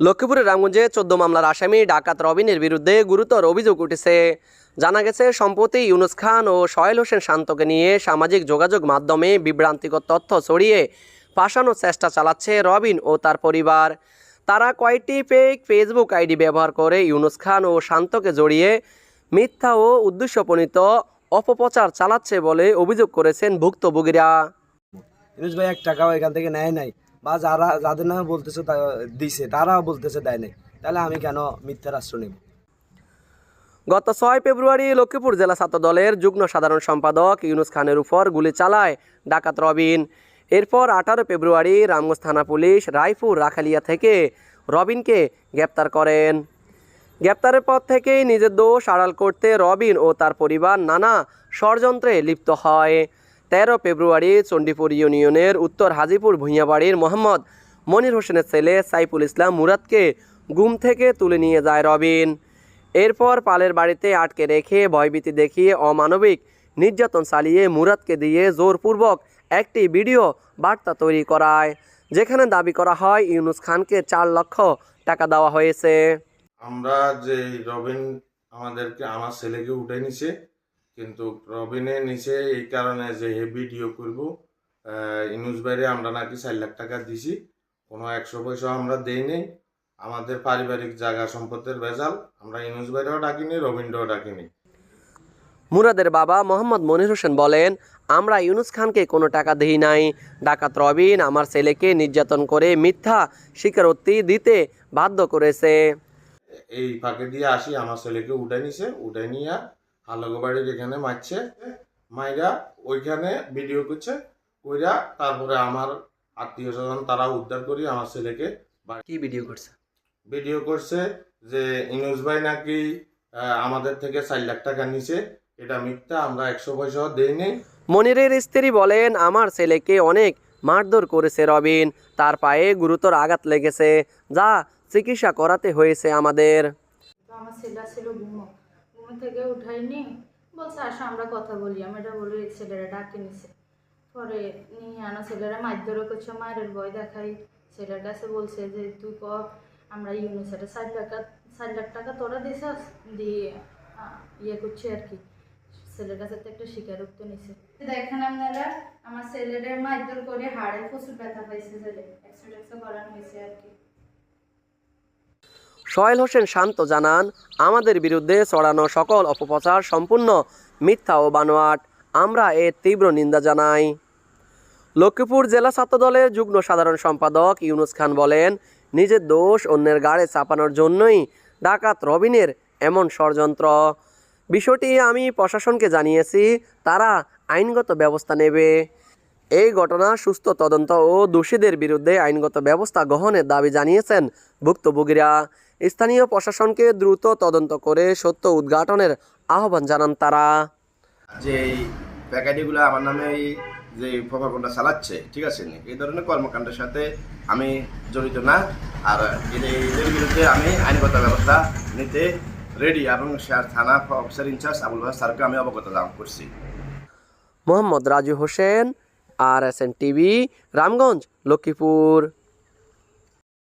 লক্ষ্মীপুরের রামগঞ্জে চোদ্দ মামলার আসামি ডাকাত রবিনের বিরুদ্ধে গুরুতর অভিযোগ উঠেছে। জানা গেছে, সম্প্রতি ইউনুস খান ও সোহেল হোসেন শান্তকে নিয়ে সামাজিক যোগাযোগ মাধ্যমে বিভ্রান্তিকর তথ্য ছড়িয়ে ফাঁসানোর চেষ্টা চালাচ্ছে রবিন ও তার পরিবার। তারা কয়েকটি ফেক ফেসবুক আইডি ব্যবহার করে ইউনুস খান ও শান্তকে জড়িয়ে মিথ্যা ও উদ্দেশ্যপ্রণীত অপপ্রচার চালাচ্ছে বলে অভিযোগ করেছেন ভুক্তভোগীরা। ইনুস ভাই, এক টাকাও এখান থেকে নেয় নাই। বা যারা, যাদের নামে বলতেছে দিছে, তারাও বলতেছে দেয় নাই। তাহলে আমি কেন মিথ্যার আশ্রয় নেব? গত ছয় ফেব্রুয়ারি লক্ষ্মীপুর জেলা ছাত্র দলের যুগ্ম সাধারণ সম্পাদক ইউনুস খানের উপর গুলি চালায় ডাকাত রবিন। এরপর আঠারো ফেব্রুয়ারি রামগঞ্জ থানা পুলিশ রায়পুর রাখালিয়া থেকে রবিনকে গ্রেপ্তার করেন। গ্রেপ্তারের পর থেকেই নিজের দোষ আড়াল করতে রবিন ও তার পরিবার নানা ষড়যন্ত্রে লিপ্ত হয়। তেরো ফেব্রুয়ারি চণ্ডীপুর ইউনিয়নের উত্তর হাজিপুর ভূঁইয়াবাড়ির মোহাম্মদ মনির হোসেনের ছেলে সাইফুল ইসলাম মুরাদকে গুম থেকে তুলে নিয়ে যায় রবিন। এরপর পালের বাড়িতে আটকে রেখে ভয়ভীতি দেখিয়ে অমানবিক নির্যাতন চালিয়ে মুরাদকে দিয়ে জোরপূর্বক একটি ভিডিও বার্তা তৈরি করায়, যেখানে দাবি করা হয় ইউনুস খানকে চার লক্ষ টাকা দেওয়া হয়েছে। আমরা যে রবিন আমাদেরকে, আমার ছেলেকে উঠে নিছে কিন্তু রবিনে নিচে এই কারণে যে হে ভিডিও করব ইনুস বাইরে আমরা নাকি চার লাখ টাকা দিছি। কোনো একশো পয়সা আমরা দেই নেই। আমাদের পারিবারিক জায়গা সম্পত্তির ভেজাল। আমরা ইনুস বাইরেও ডাকিনি রবীন্দ্রও ডাকিনি। মুরাদের বাবা মোহাম্মদ মনির হোসেন বলেন আমরা ইউনুস খানকে কোনো টাকা দিই নাই। ডাকাত রবিন আমার ছেলেকে নির্যাতন করে মিথ্যা স্বীকারোক্তি দিতে বাধ্য করেছে। এই ফাঁকে দিয়ে আসি আমার ছেলেকে উঠে নিছে উঠে নিয়ে বাড়ির এখানে মারছে মাইরা ওইখানে ভিডিও করছে কইরা তারপরে আমার আত্মীয় স্বজন তারা উদ্ধার করি আমার ছেলেকে কি ভিডিও করছে? ভিডিও করছে যে ইনুস ভাই নাকি আমাদের থেকে চার লাখ টাকা নিছে এটা মিথ্যা আমরা একশো পয়সাও দেই নেই। মনিরের স্ত্রী বলেন আমার ছেলেকে অনেক মারধর করেছে রবিন তার পায়ে গুরুতর আঘাত লেগেছে যা চিকিৎসা করাতে হয়েছে আমাদের। আমার ছেলে ছিল ঘুমো থেকে উঠাইনি। বলছে, আসো, আমরা কথা বলি। আমি এটা বলি ছেলেরা ডাকে নিছে। পরে নিয়ে আনা ছেলেরা মারধরও করছে, মায়ের ভয় দেখাই। ছেলের কাছে বলছে যে, তুই ক, আমরা ইউনিসেফে ষাট টাকা, ষাট লাখ টাকা তোরা দিস দিয়ে ইয়ে করছে আর কি। ছেলের কাছে তো একটা স্বীকারোক্তি নিছে। দেখেন আপনারা, আমার ছেলেদের মারধর করে হাড়ে প্রচুর ব্যথা পাইছে, ছেলে। টেক্সো করানো হয়েছে আর কি। সোহেল হোসেন শান্ত জানান, আমাদের বিরুদ্ধে চড়ানো সকল অপপ্রচার সম্পূর্ণ মিথ্যা ও বানোয়াট। আমরা এর তীব্র নিন্দা জানাই। লক্ষ্মীপুর জেলা ছাত্রদলের যুগ্ম সাধারণ সম্পাদক ইউনুস খান বলেন, নিজের দোষ অন্যের গাড়ে চাপানোর জন্যই ডাকাত রবিনের এমন ষড়যন্ত্র। বিষয়টি আমি প্রশাসনকে জানিয়েছি, তারা আইনগত ব্যবস্থা নেবে। এই ঘটনা সুস্থ তদন্ত ও দোষীদের বিরুদ্ধে আইনগত ব্যবস্থা গ্রহণের দাবি জানিয়েছেন ভুক্তভোগীরা। স্থানীয় প্রশাসনকে দ্রুত তদন্ত করে সত্য উদ্ঘাটনের আহ্বান জানান তারা। যে এই প্যাকেটিগুলো আমার নামে এই যে প্রভাবনটা চালাচ্ছে ঠিক আছে? এই ধরনের কর্মকাণ্ডের সাথে আমি জড়িত না। আর এদের বিরুদ্ধে আমি আইনগত ব্যবস্থা নিতে রেডি এবং থানা অফিসার ইনচার্জ আবুল বাহার স্যারকে আমি অবগত দান করছি। Mohammad Raju Hossain R S N TV Ramganj Lakshmipur.